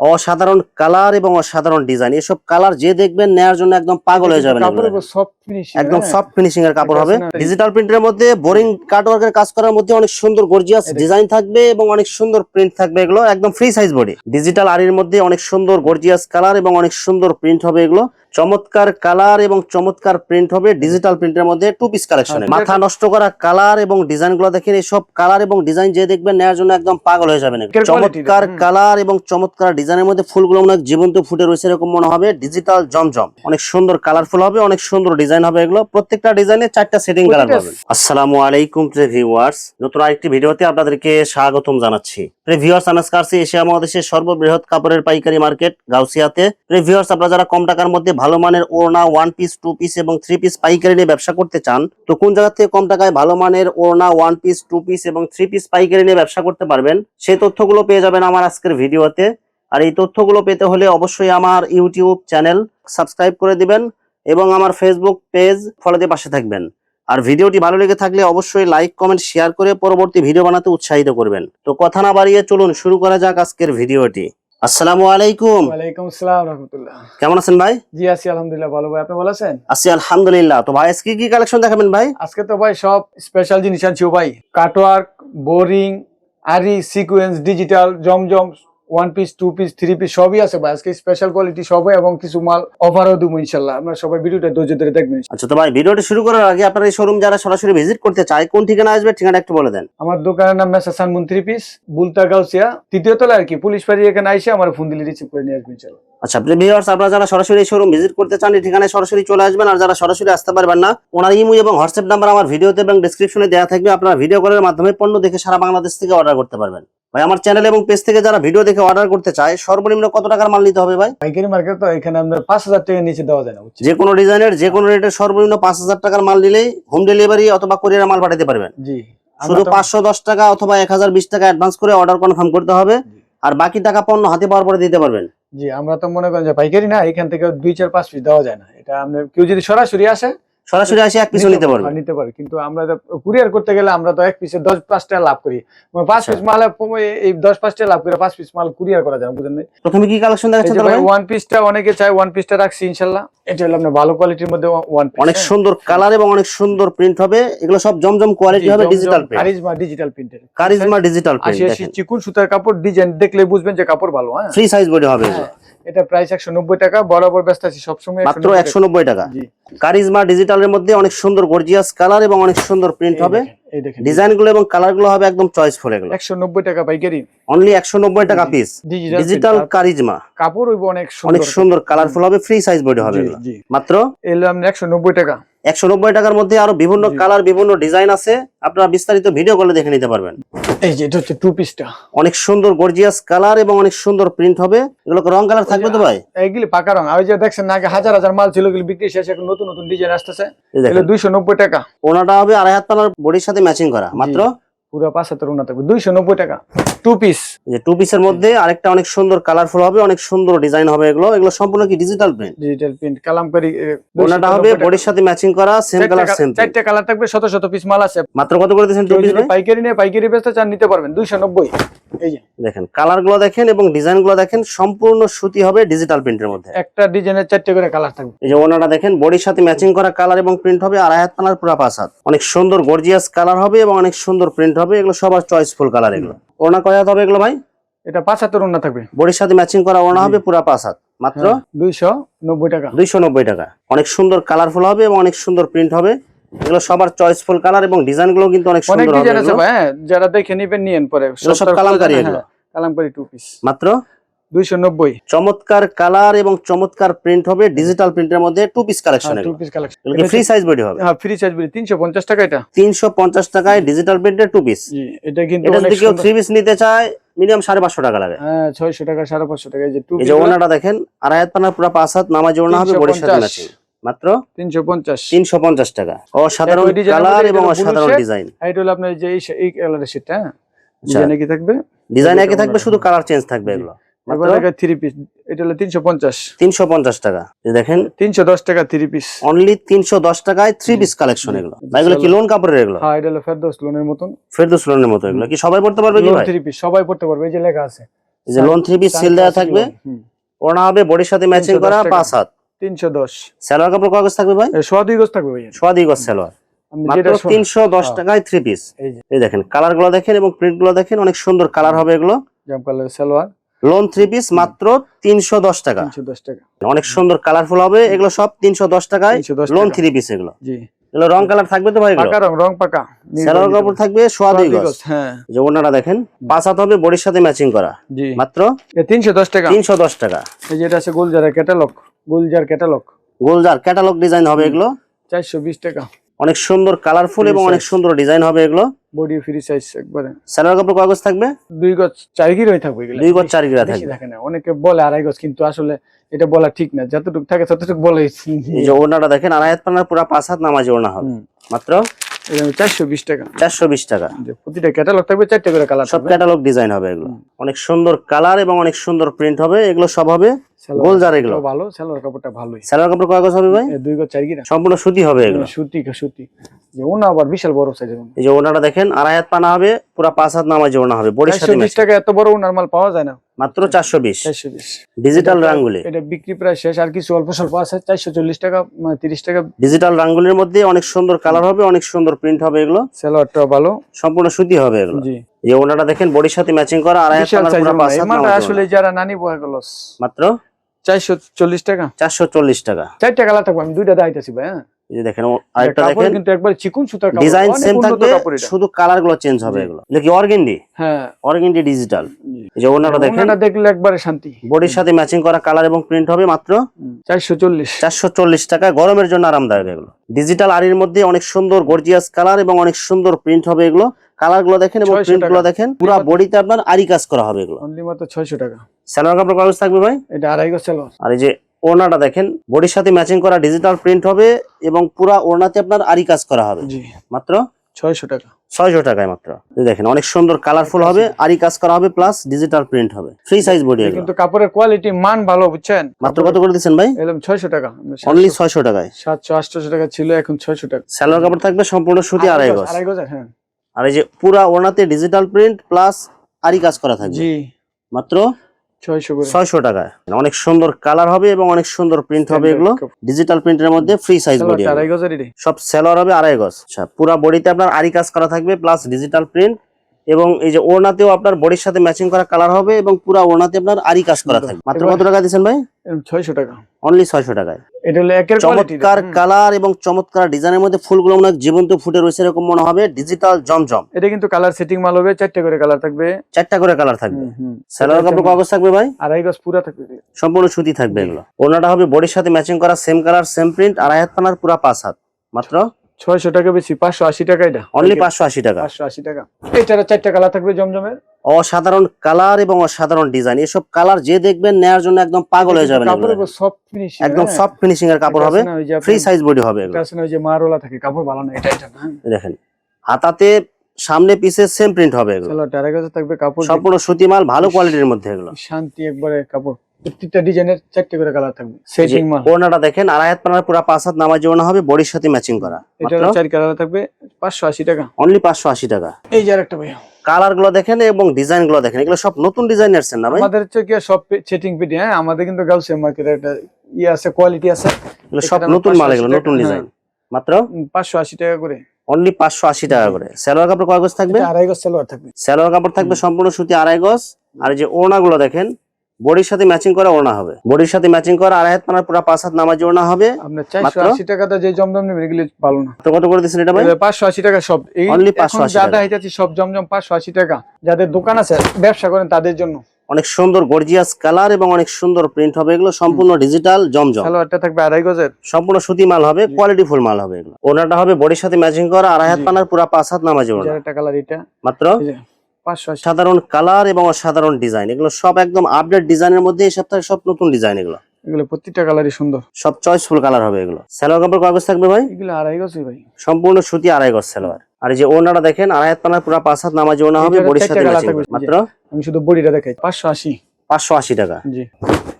অসাধারণ কালার এবং অসাধারণ ডিজাইন। এসব কালার যে দেখবেন নেয়ার জন্য একদম পাগল হয়ে যাবেন একদম সফট ফিনিশিং এর কাপড় হবে? ডিজিটাল প্রিন্টের মধ্যে বোরিং কাটওয়ার্কের কাজ করার মধ্যে অনেক সুন্দর গর্জিয়াস ডিজাইন থাকবে এবং অনেক সুন্দর প্রিন্ট থাকবে এগুলো। একদম ফ্রি সাইজ বডি ডিজিটাল আরির মধ্যে অনেক সুন্দর গর্জিয়াস কালার এবং অনেক সুন্দর প্রিন্ট হবে এগুলো। চমৎকার কালার এবং চমৎকার প্রিন্ট হবে ডিজিটাল প্রিন্টের মধ্যে টু পিস কালেকশনে মাথা নষ্ট করা কালার এবং ডিজাইনগুলো দেখেন এইসব কালার এবং ডিজাইন যে দেখবেন নেওয়ার জন্য একদম পাগল হয়ে যাবেন। চমৎকার কালার এবং চমৎকার ডিজাইনের মধ্যে ফুলগুলো অনেক জীবন্ত ফুটে রয়েছে এরকম মনে হবে। ডিজিটাল জমজম। অনেক সুন্দর কালারফুল হবে অনেক সুন্দর ডিজাইন হবে এগুলো। প্রত্যেকটা ডিজাইনে চারটা সেটিং কালার পাবেন। আসসালামু আলাইকুম ভিউয়ার্স নতুন আরেকটি ভিডিওতে আপনাদেরকে স্বাগতম জানাচ্ছি। ভিউয়ার্স আনাসকারসি এশিয়া মহাদেশের সর্ববৃহৎ কাপড়ের পাইকারি মার্কেট গাউসিয়াতে। ভিউয়ার্স আপনারা যারা কম টাকার মধ্যে ভালো মানের ওড়না ওয়ান পিস টু পিস এবং থ্রি পিস পাইকারি নিয়ে ব্যবসা করতে চান, তো কোন জায়গা থেকে কম টাকায় ভালো মানের ওড়না ওয়ান পিস টু পিস এবং থ্রি পিস পাইকারি নিয়ে ব্যবসা করতে পারবেন, সেই তথ্যগুলো পেয়ে যাবেন আমার আজকের ভিডিওতে। আর এই তথ্যগুলো পেতে হলে অবশ্যই আমার ইউটিউব চ্যানেল সাবস্ক্রাইব করে দিবেন এবং আমার ফেসবুক পেজ ফলো দিয়ে পাশে থাকবেন। আর ভিডিওটি ভালো লেগে থাকলে অবশ্যই লাইক কমেন্ট শেয়ার করে পরবর্তী ভিডিও বানাতে উৎসাহিত করবেন। তো কথা না বাড়িয়ে চলুন, শুরু করা যাক আজকের ভিডিওটি। আসসালামু আলাইকুম। ওয়ালাইকুম আসসালাম রাহমাতুল্লাহ। কেমন আছেন ভাই? জি আছি আলহামদুলিল্লাহ ভালো ভাই। আপনি ভালো আছেন? আছি আলহামদুলিল্লাহ। তো ভাই আজকে কি কালেকশন দেখাবেন ভাই? আজকে তো ভাই সব স্পেশাল জিনিস আনছি ভাই। কাটওয়ার্ক বোরিং আরি সিকোয়েন্স ডিজিটাল জমজম one piece two piece three piece সবই আছে ভাই। আজকে স্পেশাল কোয়ালিটি সবই এবং কিছু মাল অফারও দেবো ইনশাল্লাহ। আপনারা সবাই ভিডিওটা ধৈর্য ধরে দেখবেন। আচ্ছা তো ভাই ভিডিওটি শুরু করার আগে আপনার এই শোরুম যারা সরাসরি ভিজিট করতে চায় কোন ঠিকানা আসবে ঠিকানা একটু বলে দেন। আমার দোকানের নাম মেসা সানমুন থ্রি পিস বুলতা গাউসিয়া তৃতীয় তলা আর কি পুলিশ ফাঁড়ি এখানে আইসে আমার ফোন দিলে রিসিভ করে নিয়ে আসবেন ইনশাল্লাহ। আচ্ছা ভিউয়ার্স আপনারা যারা সরাসরি শোরুম ভিজিট করতে চান এই ঠিকানায় সরাসরি চলে আসবেন। আর যারা সরাসরি আসতে পারবেন না ওনার ইমো এবং হোয়াটসঅ্যাপ নাম্বার আমার ভিডিওতে এবং ডেসক্রিপশনে দেওয়া থাকবে। আপনারা ভিডিও কলের মাধ্যমে পণ্য দেখে সারা বাংলাদেশ থেকে অর্ডার করতে পারবেন। ভাই আমার চ্যানেল এবং পেজ থেকে যারা ভিডিও দেখে অর্ডার করতে চায় সর্বনিম্ন কত টাকার মাল নিতে হবে ভাই? পাইকারি মার্কেট তো এখানে আপনার পাঁচ হাজার টাকা নিচে দেওয়া যায় না? যে কোনো ডিজাইনের যে কোনো রেটের সর্বনিম্ন পাঁচ হাজার টাকার মাল নিলেই হোম ডেলিভারি অথবা কোরিয়ার মাল পাঠাতে পারবেন। জি। শুধু আমরা পাঁচশো দশ টাকা অথবা এক হাজার বিশ টাকা অ্যাডভান্স করে অর্ডার কনফার্ম করতে হবে। আর বাকি টাকা পণ্য হাতে পাওয়ার পরে দিতে পারবেন। জি আমরা তো মনে করেন যে পাইকারি না এখান থেকে দুই চার পাঁচ পিস দেওয়া যায় না। এটা আপনার কেউ যদি সরাসরি আসে সরাসরি আসে এক পিছু নিতে পারবেন হ্যাঁ, নিতে পারে কিন্তু আমরা কুরিয়ার করতে গেলে আমরা তো এক পিসে দশ পাঁচ টাকা লাভ করি। মানে পাঁচ আচ্ছা। পিস মাল এই দশ পাঁচ টাকা লাভ করে পাঁচ পিস মাল কুরিয়ার করা যায় না, প্রথমে কি কালেকশন দেখাচ্ছেন তাহলে ভাই? ওয়ান পিসটা অনেকে চায় ওয়ান পিসটা রাখছি ইনশাল্লাহ। এটা হলো আপনার ভালো কোয়ালিটির মধ্যে ওয়ান পিস অনেক সুন্দর কালার এবং অনেক সুন্দর প্রিন্ট হবে। এগুলো সব জমজম কোয়ালিটি হবে ডিজিটাল প্রিন্ট কারিজমা ডিজিটাল প্রিন্টের কারিজমা ডিজিটাল প্রিন্ট চিকুন সুতার কাপড় ডিজাইন দেখলে বুঝবেন যে কাপড় ভালো হ্যাঁ। ফ্রি সাইজ বডি হবে। হ্যাঁ, এটা প্রাইস একশো নব্বই টাকা বরাবর ব্যস্ত আছি সবসময় মাত্র একশো নব্বই টাকা। জি। কারিজমা ডিজিটালের মধ্যে অনেক সুন্দর গর্জিয়াস কালার এবং অনেক সুন্দর প্রিন্ট হবে। এই দেখেন। ডিজাইনগুলো এবং কালারগুলো হবে একদম চয়েসফুল এগুলো। একশো নব্বই টাকা পাইকারি। অনলি একশো নব্বই টাকা পিস ডিজিটাল কারিজমা কাপড় হইব অনেক অনেক সুন্দর। সুন্দর কালারফুল হবে ফ্রি সাইজ বডি হবে মাত্র? এলো আপনি একশো নব্বই টাকা। একশো নব্বই টাকার মধ্যে আরও বিভিন্ন কালার বিভিন্ন ডিজাইন আছে। আপনারা বিস্তারিত ভিডিও কলে দেখে নিতে পারবেন। এই যে এটা হচ্ছে টু। পিসটা অনেক সুন্দর গর্জিয়াস কালার এবং অনেক সুন্দর প্রিন্ট হবে। এগুলো রং কালার থাকবে তো ভাই? এইগুলি পাকা রং। ওই যে দেখছেন আগে হাজার হাজার মাল ছিল এগুলি বিক্রি শেষ এখন নতুন নতুন ডিজাইন আসতেছে। এগুলো দুইশো নব্বই টাকা। ওনাটা হবে আড়াই হাত পানার বডির সাথে ম্যাচিং করা মাত্র? পুরো পাঁচ হাতের থাকবে দুইশো নব্বই টাকা। টু পিস যে টু পিসের মধ্যে আরেকটা অনেক সুন্দর কালারফুল হবে অনেক সুন্দর ডিজাইন হবে এগুলো। এগুলো সম্পূর্ণ কি digital print digital print Kalamkari ওনাটা হবে বডির সাথে ম্যাচিং করা সেম কালার সেম চারটে কালার থাকবে শত শত পিস মাল আছে। মাত্র কত করে দিয়েছেন টু পিস পাইকারি নিয়ে পাইকারি বেচতে চান নিতে পারবেন দুইশো নব্বই। এই যে। দেখেন কালারগুলো দেখেন এবং ডিজাইনগুলো দেখেন সম্পূর্ণ সুতি হবে ডিজিটাল প্রিন্টের মধ্যে। একটা ডিজাইনের চারটে করে কালার থাকবে। এই যে ওনাটা দেখেন বডির সাথে ম্যাচিং করা কালার এবং প্রিন্ট হবে আড়াই হাত পানার পুরা পাঁচ হাত। অনেক সুন্দর গর্জিয়াস কালার হবে এবং অনেক সুন্দর প্রিন্ট হবে এগুলো সবার চয়েসফুল কালার এগুলো। ওনা কয় হাত হবে এগুলো ভাই? এটা পাঁচ হাতের উন্নত থাকবে। বডির সাথে ম্যাচিং করা ওনা হবে পুরা পাঁচ হাত। মাত্র? দুইশো নব্বই টাকা। দুইশো নব্বই টাকা। অনেক সুন্দর কালারফুল হবে এবং অনেক সুন্দর প্রিন্ট হবে। এগুলো সবার চয়েসফুল কালার এবং ডিজাইনগুলো কিন্তু অনেক অনেক সুন্দর হবে ডিজাইন আছে ভাই হ্যাঁ যারা দেখে নিবেন নিয়েন পরে। সব কালামকারী এগুলো। হ্যাঁ, কালামকারী টু পিস মাত্র? দুইশো নব্বই। চমৎকার কালার এবং চমৎকার প্রিন্ট হবে ডিজিটাল প্রিন্টের মধ্যে two piece collection two piece collection free size body হবে? হ্যাঁ ফ্রি বলি তিনশো পঞ্চাশ টাকা এটা। তিনশো পঞ্চাশ টাকায় ডিজিটাল প্রিন্টের টু পিস জি এটা কিন্তু এটা যদি কেউ থ্রি পিস নিতে চায় মিনিমাম সাড়ে পাঁচশো টাকা লাগে। হ্যাঁ ছয়শো টাকা সাড়ে পাঁচশো টাকা এই যে টু এই যে ওনাটা দেখেন আড়াই হাত পুরো পাঁচ হাত নামাজ ওনা হবে বডির সাথে 350 ম্যাচিং মাত্র তিনশো পঞ্চাশ। তিনশো পঞ্চাশ টাকা। অসাধারণ কালার এবং অসাধারণ ডিজাইন এটা হলো আপনার যে এই কালারের সেটটা হ্যাঁ? আচ্ছা। ডিজাইনে কি থাকবে? ডিজাইন একই থাকবে? শুধু কালার চেঞ্জ থাকবে এগুলো। থ্রি পিস এটা হলো তিনশো পঞ্চাশ। তিনশো পঞ্চাশ টাকা। দেখেন। তিনশো দশ টাকা থ্রি পিস অনলি তিনশো দশ টাকায় থ্রি পিস কালেকশন এগুলো। এগুলো কি লোন কাপড়ের এগুলো? হ্যাঁ এটা হলো ফেরদৌস লোনের মতন। ফেরদৌস লোনের মতো এগুলো। কি সবাই পড়তে পারবে কি থ্রি পিস সবাই পড়তে পারবে। এই যে লেখা আছে। এই যে লোন থ্রি পিস সেল দেওয়া থাকবে। ওড়না হবে বডির সাথে ম্যাচিং করা পাঁচ হাত। তিনশো দশ। সালোয়ার কাপড় কাগজ থাকবে ভাই? সোয়া দুই গজ থাকবে ভাইয়া। সোয়াদি গজ সালোয়ার। আমি মাত্র যেটা শো- তিনশো দশ হ্যাঁ। টাকায় থ্রি পিস এই দেখেন কালারগুলো দেখেন এবং প্রিন্টগুলো দেখেন অনেক সুন্দর কালার হবে এগুলো। জাম colour salwar. Lawn three piece মাত্র তিনশো দশ টাকা। তিনশো দশ টাকা। অনেক সুন্দর কালারফুল হবে এগুলো সব তিনশো দশ টাকায় লোন থ্রি পিস এগুলো। এগুলো রং কালার থাকবে তো ভাই পাকা রং রং পাকা। সালোয়ার কাপড় থাকবে সোয়া দুই গজ। হ্যাঁ। দেখেন পাঁচ হাত হবে বডির সাথে ম্যাচিং করা। মাত্র তিনশো দশ টাকা। তিনশো দশ টাকা। এই যেটা আছে গুলজারের catalogue Gulzar catalogue. Gulzar catalogue design হবে এগুলো। চারশো বিশ টাকা। অনেক সুন্দর কালারফুল এবং অনেক সুন্দর ডিজাইন হবে এগুলো। বডি ফ্রি সাইজ একবারে। সালোয়ার কাপড় কাগজ থাকবে? দুই গজ চার গির হয়ে থাকবে এগুলা। দুই গজ চার গিরা থাকবে। থাকে না। অনেকে বলে আড়াই গজ কিন্তু আসলে এটা বলা ঠিক না। যতটুকু থাকে ততটুকু বলে। এই যে ওনাটা দেখেন আড়াই হাত পানার পুরা পাঁচ হাত নামাজি ওনা হবে। মাত্র? চারশো বিশ টাকা। চারশো বিশ টাকা। প্রতিটা ক্যাটালগ থাকবে চারটে করে কালার সব ক্যাটালগ ডিজাইন হবে এগুলো। অনেক সুন্দর কালার এবং অনেক সুন্দর প্রিন্ট হবে। এগুলো সব হবে গোলজার এগুলো? ভালো সালোয়ার কাপড়টা ভালোই। সালোয়ার কাপড় হবে ভাই? দুই গজ চার গিরা। সম্পূর্ণ সুতি হবে এগুলো? সুতি সুতি। যে ওনা আবার বিশাল বড় সাইজের এই যে ওনাটা দেখেন আড়াই হাত পানা হবে পুরা পাঁচ হাত নামাজি ওনা হবে বডির সাথে বিশ টাকা এত বড় ওনার মাল পাওয়া যায় না। মাত্র চারশো বিশ। চারশো বিশ। ডিজিটাল রাঙ্গুলি। এটা বিক্রি প্রায় শেষ আর কিছু অল্প স্বল্প আছে চারশো চল্লিশ টাকা মানে তিরিশ টাকা। ডিজিটাল রাঙ্গুলির মধ্যে অনেক সুন্দর কালার হবে অনেক সুন্দর প্রিন্ট হবে এগুলো। ভালো। সম্পূর্ণ সুতি হবে এগুলো। জি। এই ওনাটা দেখেন বডির সাথে ম্যাচিং করা আড়াই হাত পাঁচ হাত আসলে যারা নানি বয় গেল মাত্র? চারশো চল্লিশ টাকা? চারশো চল্লিশ টাকা। চার টাকা লাগবে আমি দুইটা দাইতেছি ভাই হ্যাঁ। এই যে দেখেন আরেকটা দেখেন কিন্তু একবার চিকুন সুতার কাপড় ডিজাইন সেম থাকবে শুধু কালারগুলো চেঞ্জ হবে এগুলো। এটা অর্গেন্ডি? হ্যাঁ। অর্গেন্ডি ডিজিটাল এই যে ওনাটা দেখেন। ওনাটা দেখলে একবারে শান্তি। বডির সাথে ম্যাচিং করা কালার এবং প্রিন্ট হবে মাত্র চারশো চল্লিশ। চারশো চল্লিশ টাকা গরমের জন্য আরামদায়ক এগুলো। ডিজিটাল আরির মধ্যে অনেক সুন্দর গর্জিয়াস কালার এবং অনেক সুন্দর প্রিন্ট হবে এগুলো। কালারগুলো দেখেন এবং প্রিন্টগুলো দেখেন পুরো বডিতে আপনার আরি কাজ করা হবে এগুলো। অনলি মাত্র টাকা। সালোয়ার কাপড় কাগজ থাকবে ভাই? এটা আড়াই গজ সালোয়ার আর এই যে ওড়নাটা দেখেন। বডির সাথে ম্যাচিং করা ডিজিটাল প্রিন্ট হবে এবং পুরা ওড়নাতে আপনার আরি কাজ করা হবে। জি। মাত্র ছয়শো টাকা। ছয়শো টাকায় মাত্র। দেখেন অনেক সুন্দর কালারফুল হবে আরি কাজ করা হবে প্লাস ডিজিটাল প্রিন্ট হবে। ফ্রি সাইজ বডি কিন্তু কাপড়ের কোয়ালিটি মান ভালো বুঝছেন? মাত্র কত করে দিচ্ছেন ভাই? এলাম ছয়শো টাকা। অনলি ছয়শো টাকায়। সাতশো আটশো টাকা ছিল এখন ছয়শো টাকা। সালোয়ার কাপড় থাকবে সম্পূর্ণ সুতি আড়াই গজ আড়াই গজ হ্যাঁ। আর এই যে পুরা ওড়নাতে ডিজিটাল প্রিন্ট প্লাস আরি কাজ করা থাকবে। জি। মাত্র ছয়শো টাকায় অনেক সুন্দর কালার হবে এবং অনেক সুন্দর প্রিন্ট হবে এগুলো। ডিজিটাল প্রিন্টের মধ্যে ফ্রি সাইজ বডি সব সেলার হবে আড়াই গজ। আচ্ছা পুরা বডিতে আপনার আরি কাজ করা থাকবে প্লাস ডিজিটাল প্রিন্ট এবং এই যে ওড়নাতেও আপনার বডির সাথে ম্যাচিং করা কালার হবে এবং পুরা ওড়নাতে আপনার আরি কাজ করা থাকবে। মাত্র কত টাকা দিচ্ছেন ভাই? ছয়শো টাকা। অনলি ছয়শো টাকায়। এটা হলো একের চমৎকার কালার এবং চমৎকার ডিজাইনের মধ্যে ফুলগুলো মনে জীবন্ত ফুটে রয়েছে এরকম মনে হবে ডিজিটাল জমজম। এটা কিন্তু কালার সেটিং মাল হবে চারটে করে কালার থাকবে। চারটা করে কালার থাকবে। সালোয়ার কাপড় কাগজ থাকবে ভাই? আড়াই গজ পুরা থাকবে। সম্পূর্ণ সুতি থাকবে এগুলো। ওড়নাটা হবে বডির সাথে ম্যাচিং করা সেম কালার সেম প্রিন্ট আড়াই হাত পানার পুরা পাঁচ হাত। মাত্র? ছয়শো টাকা বেশি পাঁচশো আশি টাকা এটা। অনলি পাঁচশো আশি টাকা। পাঁচশো আশি টাকা। এটার চারটা কালার থাকবে জমজমের। অসাধারণ কালার এবং অসাধারণ ডিজাইন। এসব কালার যে দেখবেন নেয়ার জন্য একদম পাগল হয়ে যাবেন ফিনিশ একদম সফট ফিনিশিং এর কাপড় হবে ফ্রি সাইজ বডি হবে থাকে কাপড় ভালো না এটা এটা দেখেন হাতাতে সামনে পিছে সেম প্রিন্ট হবে এগুলো। সম্পূর্ণ সুতি মাল ভালো কোয়ালিটির মধ্যে এগুলো। শান্তি একবারে কাপড়। প্রত্যেকটা ডিজাইনের চারটে করে কালার থাকবে। সেটিং মাল ওড়নাটা দেখেন আড়াই হাত পানার পুরা পাঁচ হাত নামাজ ওড়না হবে বডির সাথে ম্যাচিং করা। এটা চার কালার থাকবে পাঁচশো আশি টাকা। অনলি পাঁচশো আশি টাকা। এই যে আরেকটা ভাইয়া। কালারগুলো দেখেন এবং ডিজাইনগুলো দেখেন এগুলো সব নতুন ডিজাইন আসছেন না ভাই? আমাদের হচ্ছে কি সব সেটিং পেটি হ্যাঁ? আমাদের কিন্তু গাউসিয়া মার্কেটে একটা ইয়ে আছে কোয়ালিটি আছে। এগুলো সব নতুন মাল এগুলো নতুন হ্যাঁ। ডিজাইন। মাত্র? পাঁচশো আশি টাকা করে। অনলি পাঁচশো আশি টাকা করে। সালোয়ার কাপড় কয় গজ থাকবে? আড়াই গজ সালোয়ার থাকবে। সালোয়ার কাপড় থাকবে সম্পূর্ণ সুতি আড়াই গজ। আর এই যে ওড়না গুলো দেখেন বডির সাথে ম্যাচিং করা ওড়না হবে। বডির সাথে ম্যাচিং করা আড়াই হাত পানার পুরা পাঁচ হাত নামাজি ওড়না হবে। আপনার চারশো মাত্র? আশি টাকাতে যে জমজম নেবেন এগুলি ভালো না। তো কত করে দিচ্ছেন এটা ভাই? পাঁচশো আশি টাকা সব। এই এখন 580 টাকা। সব জমজম পাঁচশো আশি টাকা। যাদের দোকান আছে ব্যবসা করেন তাদের জন্য। অনেক সুন্দর গর্জিয়াস কালার এবং অনেক সুন্দর প্রিন্ট হবে এগুলো। সম্পূর্ণ ডিজিটাল জমজম। সালোয়ারটা থাকবে আড়াই গজের। সম্পূর্ণ সুতি মাল হবে কোয়ালিটি ফুল মাল হবে এগুলো। ওনাটা হবে বডির সাথে ম্যাচিং করা আড়াই হাত পানার পুরা পাঁচ হাত নামাজি ওড়না। কালার এটা। মাত্র পাঁচশো আশি সাধারণ কালার এবং অসাধারণ ডিজাইন। এগুলো সব একদম আপডেট ডিজাইনের মধ্যে এই সপ্তাহে সব নতুন ডিজাইন এগুলো। এগুলো প্রত্যেকটা কালারই সুন্দর। সব চয়েসফুল কালার হবে এগুলো। সালোয়ার কাপড় কাগজ থাকবে ভাই? এগুলো আড়াই গজই ভাই। সম্পূর্ণ সুতি আড়াই গজ সালোয়ার। আর যে ওনাটা দেখেন আড়াই হাত পানার পুরা পাঁচ হাত নামাজি ওনা হবে বডির সাথে করে। মাত্র? আমি শুধু বডিটা দেখাই। পাঁচশো আশি। পাঁচশো আশি টাকা। জি।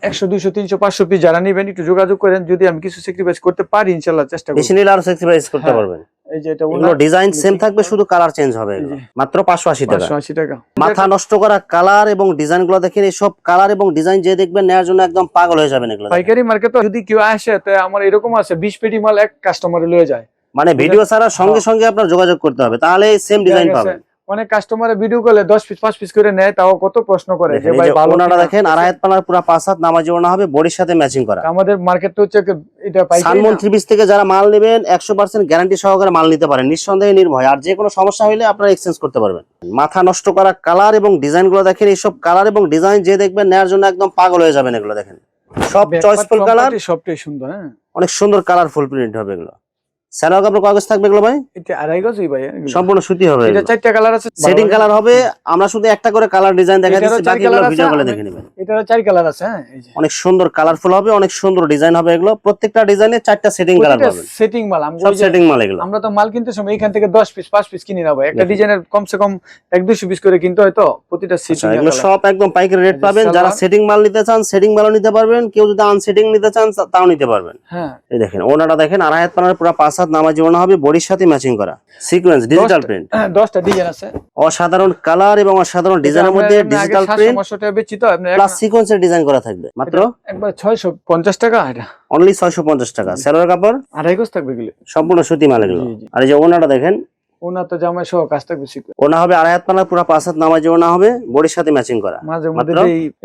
একশো দুইশো তিনশো পাঁচশো পিস যারা নিবেন একটু যোগাযোগ করেন। যদি আমি কিছু স্যাক্রিফাইস করতে পারি ইনশাল্লাহ চেষ্টা বেশি নিলে আরও সেক্সিফাইজ করতে হ্যাঁ। পারবেন। এই যে এটা এগুলো ডিজাইন সেম থাকবে শুধু কালার চেঞ্জ হবে মাত্র পাঁচশো আশি টাকা। পাঁচশো আশি টাকা। মাথা নষ্ট করা কালার এবং ডিজাইনগুলো দেখেন এইসব কালার এবং ডিজাইন যে দেখবেন নেওয়ার জন্য একদম পাগল হয়ে যাবেন এগুলো পাইকারি মার্কেট যদি কেউ আসে তো আমার এরকম আছে বিশ পেটি মাল এক কাস্টমার লয়ে যায়। মানে ভিডিও ছাড়া সঙ্গে সঙ্গে আপনার যোগাযোগ করতে হবে তাহলে সেম ডিজাইন পাবেন। অনেক কাস্টমার ভিডিও করলে দশ পিস পাঁচ পিস করে নেয় তাও কত প্রশ্ন করে যে দেখেন, ভাই ভালো ওনাটা দেখেন আড়াই পানার পুরো পাঁচ হাত নামাজি ওনা হবে বডির সাথে ম্যাচিং করা। আমাদের মার্কেটটা হচ্ছে এটা পাইকারি সানমন থ্রি পিস থেকে যারা মাল নেবেন একশো পার্সেন্ট গ্যারান্টি সহকারে মাল নিতে পারেন। নিঃসন্দেহে নির্ভয়। আর যে কোনো সমস্যা হলে আপনারা এক্সচেঞ্জ করতে পারবেন। মাথা নষ্ট করা কালার এবং ডিজাইনগুলো দেখেন এইসব কালার এবং ডিজাইন যে দেখবেন নেওয়ার জন্য একদম পাগল হয়ে যাবেন এগুলো দেখেন। সব চয়েসফুল কালার সবটাই সুন্দর হ্যাঁ। অনেক সুন্দর কালারফুল প্রিন্ট হবে এগুলো। স্যালোয়ার কাপড় কাগজ থাকবে এগুলো ভাই? এটা আড়াই গজই ভাই সম্পূর্ণ সুতি হবে এটা চারটা কালার আছে। সেটিং কালার হবে আমরা শুধু একটা করে কালার ডিজাইন দেখা দিচ্ছি বাকিগুলো ভিডিও আমি- দেখে নেবেন। এটারও চার কালার আছে হ্যাঁ অনেক সুন্দর কালারফুল হবে অনেক সুন্দর ডিজাইন হবে এগুলো। প্রত্যেকটা ডিজাইনে চারটা সেটিং কালার পাবেন। সেটিং মাল আমি সব সেটিং মাল এগুলো। আমরা তো মাল কিনতে সময় এখান থেকে দশ পিস পাঁচ পিস কিনে নেব। একটা ডিজাইনের কমসে কম এক দুশো পিস করে কিনতে হয় তো প্রতিটা আচ্ছা, সেটিং এগুলো সব একদম পাইকারি রেট পাবেন। যারা সেটিং মাল নিতে চান সেটিং মালও নিতে পারবেন। কেউ যদি আনসেটিং নিতে চান তাও নিতে পারবেন। হ্যাঁ। এই দেখেন ওনাটা দেখেন আড়াই হাত পানার পুরো পাঁচ হাত নামাজ ওনা হবে বডির সাথে ম্যাচিং করা। সিকোয়েন্স ডিজিটাল প্রিন্ট হ্যাঁ, দশটা ডিজাইন আছে। অসাধারণ কালার এবং অসাধারণ ডিজাইনের মধ্যে ডিজিটাল প্রিন্ট টাকা বেচিত আপনার প্লাস সিকোয়েন্সের ডিজাইন করা থাকবে। মাত্র? একবার ছয়শো পঞ্চাশ টাকা এটা। অনলি ছয়শো পঞ্চাশ টাকা। সেলোয়ার কাপড়? আড়াই গজ থাকবে গুলো সম্পূর্ণ সুতি মাল এগুলো। আর এই যে ওনাটা দেখেন ওনার তো জামাই সহ কাজ থাকবে শিখবে ওনা হবে আড়াই হাত পুরো পাঁচ হাত নামাজি ওনা হবে বডির সাথে ম্যাচিং করা। মাঝে মধ্যে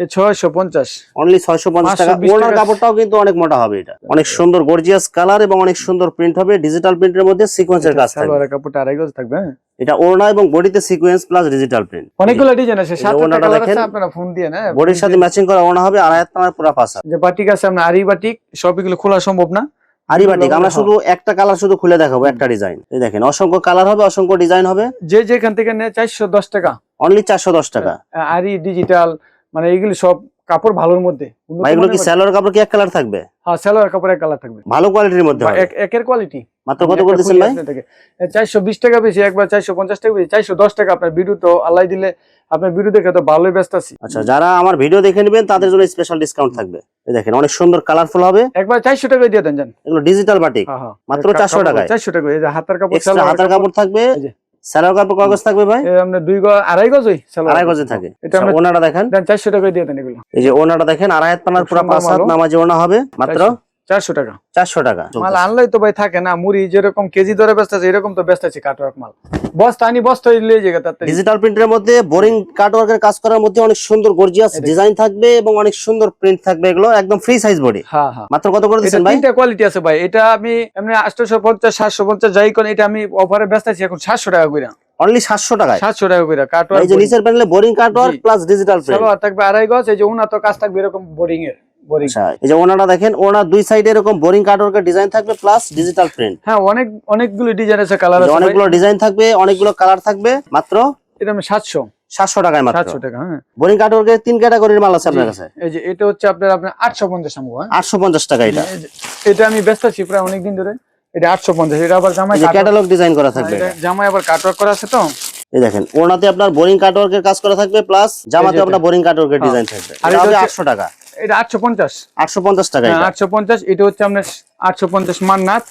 এই ছয়শো পঞ্চাশ। অনলি ছয়শো পঞ্চাশ টাকা। ওনার কাপড়টাও কিন্তু অনেক মোটা হবে এটা। অনেক সুন্দর গর্জিয়াস কালার এবং অনেক সুন্দর প্রিন্ট হবে। ডিজিটাল প্রিন্টের মধ্যে সিকোয়েন্সের কাজ থাকবে। সালোয়ারের কাপড়টা আড়াই গজ থাকবে হ্যাঁ? এটা ওড়না এবং বডিতে সিকোয়েন্স প্লাস ডিজিটাল প্রিন্ট অনেকগুলো ডিজাইন আছে কালার আপনারা ফোন দিয়ে না বডির সাথে ম্যাচিং করা ওড়না হবে আড়াই হাত পুরো পাঁচ হাত। যে বাটিক আছে আপনার আরি বাটিক সব এগুলো খোলা সম্ভব না। আরি বাটিক আমরা। শুধু একটা কালার শুধু খুলে দেখাবো একটা ডিজাইন এই দেখেন অসংখ্য কালার হবে অসংখ্য ডিজাইন হবে। যে যেখান থেকে নেয় চারশো দশ টাকা। অনলি চারশো দশ টাকা। আরি ডিজিটাল মানে এগুলো সব কাপড় ভালোর মধ্যে। এগুলো কি মানের স্যালোয়ার কাপড় কি এক কালার থাকবে? হ্যাঁ সালোয়ার কাপড়ের কালার থাকবে। ভালো কোয়ালিটির মধ্যে এক- একের কোয়ালিটি মাত্র কত করে দিচ্ছেন ভাই? চারশো বিশ টাকা বেশি একবার চারশো পঞ্চাশ টাকা বেশি। চারশো দশ টাকা আপনার বিডু তো আল্লাহ দিলে আপনার বিডু দেখে তো ভালোই ব্যস্ত আছি। আচ্ছা যারা আমার ভিডিও দেখে নেবেন তাদের জন্য স্পেশাল ডিসকাউন্ট থাকবে। এই দেখেন অনেক সুন্দর কালারফুল হবে। একবার চারশো টাকা দিয়ে দেন যান। এগুলো ডিজিটাল বাটিক হ্যাঁ, হ্যাঁ। মাত্র 400। 400 টাকা এই যে হাতার কাপড় হাতার কাপড় থাকবে। এই কাপড় কাগজ থাকবে ভাই? আপনার দুই গজ আড়াই গজ ওই আড়াই গজে থাকে। এটা আচ্ছা, আমরা ওনাটা দেখেন। দেন চারশো টাকা দিয়ে দেন এগুলো। এই যে ওনাটা দেখেন আড়াই হাত পানার পুরো পাঁচ হাত। নামাজি ওনা হবে মাত্র চারশো টাকা। চারশো টাকা। মাল আনলেই তো ভাই থাকে না মুড়ি যেরকম কেজি ধরে ব্যস্ত আছে এরকম তো ব্যস্ত আছে কাটওয়ার্ক মাল। বস্তা আনি বস্তা লিয়ে যাবে তাতে। ডিজিটাল প্রিন্টের মধ্যে বোরিং কাটওয়ার্কের কাজ করার মধ্যে অনেক সুন্দর গর্জিয়াস ডিজাইন থাকবে এবং অনেক সুন্দর প্রিন্ট থাকবে এগুলো একদম ফ্রি সাইজ বডি হ্যাঁ হ্যাঁ মাত্র কত করে দিচ্ছেন ভাই? তিনটা কোয়ালিটি আছে ভাই। এটা আমি এমনি আটশো পঞ্চাশ সাতশো পঞ্চাশ যাই কোন এটা আমি অফারে ব্যস্ত আছি এখন সাতশো টাকা করে অনলি সাতশো টাকায়? সাতশো টাকা করে এই যে নিচের প্যানেলে বোরিং কাটওয়ার্ক জি। প্লাস ডিজিটাল প্রিন্ট সালোয়ার থাকবে আড়াই গজ এই যে উন্নত কাজ থাকবে এরকম বোরিং এর। এই যে ওনাটা দেখেন ওনার দুই সাইডে এরকম বোরিং কাটওয়ার্কের ডিজাইন থাকবে প্লাস ডিজিটাল প্রিন্ট হ্যাঁ অনেক অনেকগুলো ডিজাইন আছে কালার আছে অনেকগুলো ডিজাইন থাকবে অনেকগুলো কালার থাকবে মাত্র এটা আমি টাকায় মাত্র। টাকা হ্যাঁ। বোরিং কাটওয়ার্কের তিন ক্যাটাগরির মাল আছে আপনার কাছে? এই যে এটা হচ্ছে আপনার আপনার আটশো পঞ্চাশ আমগো হ্যাঁ। টাকা এটা। এটা আমি ব্যস্ত আছি প্রায় অনেকদিন ধরে। এটা আটশো পঞ্চাশ এটা আবার জামাই এই ক্যাটালগ ডিজাইন করা হ্যাঁ, থাকবে এটা জামাই আবার কাটওয়ার্ক করা আছে তো? এই দেখেন ওনাতে আপনার বোরিং কাটওয়ার্কের কাজ করা থাকবে প্লাস জামাতে আপনার বোরিং কাটওয়ার্কের। ডিজাইন থাকবে। আর এটা আটশো টাকা। এটা আটশো পঞ্চাশ। আটশো পঞ্চাশ টাকা এটা। আটশো পঞ্চাশ এটা হচ্ছে আপনার আটশো পঞ্চাশ মান্নাত।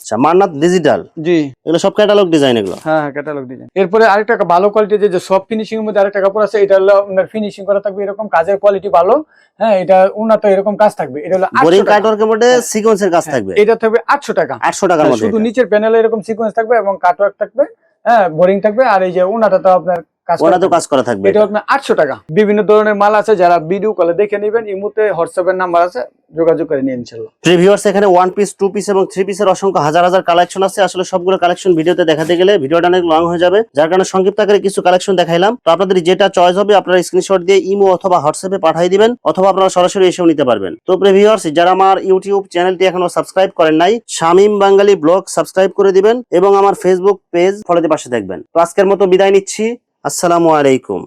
আচ্ছা মান্নাত ডিজিটাল জি। এগুলো সব ক্যাটালগ ডিজাইন এগুলো? হ্যাঁ হ্যাঁ ক্যাটালগ ডিজাইন এরপরে আরেকটা ভালো কোয়ালিটি যে সব ফিনিশিং এর মধ্যে আরেকটা কাপড় আছে এটা হলো আপনার ফিনিশিং করা থাকবে এরকম কাজের কোয়ালিটি ভালো। হ্যাঁ এটা উন্নত এরকম কাজ থাকবে। এটা হলো বোরিং 800 টাকা। কাটওয়ার্কের মধ্যে সিকোয়েন্সের কাজ হ্যাঁ, থাকবে। এটা থাকবে আটশো টাকা। আটশো টাকার হ্যাঁ, মধ্যে শুধু নিচের প্যানেলে এরকম সিকোয়েন্স থাকবে এবং কাটওয়ার্ক থাকবে। হ্যাঁ বোরিং থাকবে। আর এই যে উনাটা তো আপনার ওনাতেও। কাজ করা থাকবে এটা আপনার আটশো টাকা। বিভিন্ন ধরনের মাল আছে যারা ভিডিও কলে দেখে নেবেন ইমুতে হোয়াটসঅ্যাপের নাম্বার আছে যোগাযোগ করে নিয়ে ইনশাল্লাহ প্রিভিউয়ার্স এখানে ওয়ান পিস টু পিস এবং থ্রি পিসের অসংখ্য হাজার হাজার কালেকশন আছে। আসলে সবগুলো কালেকশন ভিডিওতে দেখাতে গেলে ভিডিওটা অনেক লং হয়ে যাবে। যার কারণে সংক্ষিপ্ত আকারে কিছু কালেকশন দেখাইলাম। তো আপনাদের যেটা চয়েস হবে আপনারা স্ক্রিনশট দিয়ে ইমো অথবা হোয়াটসঅ্যাপে পাঠিয়ে দিবেন অথবা আপনারা সরাসরি এসেও নিতে পারবেন। তো প্রিভিউয়ার্স যারা আমার ইউটিউব চ্যানেলটি এখনও সাবস্ক্রাইব করেন নাই শামিম বাঙালি ব্লগ সাবস্ক্রাইব করে দিবেন এবং আমার ফেসবুক পেজ ফলোতে পাশে দেখবেন। তো আজকের মতো বিদায় নিচ্ছি। আসসালামু আলাইকুম।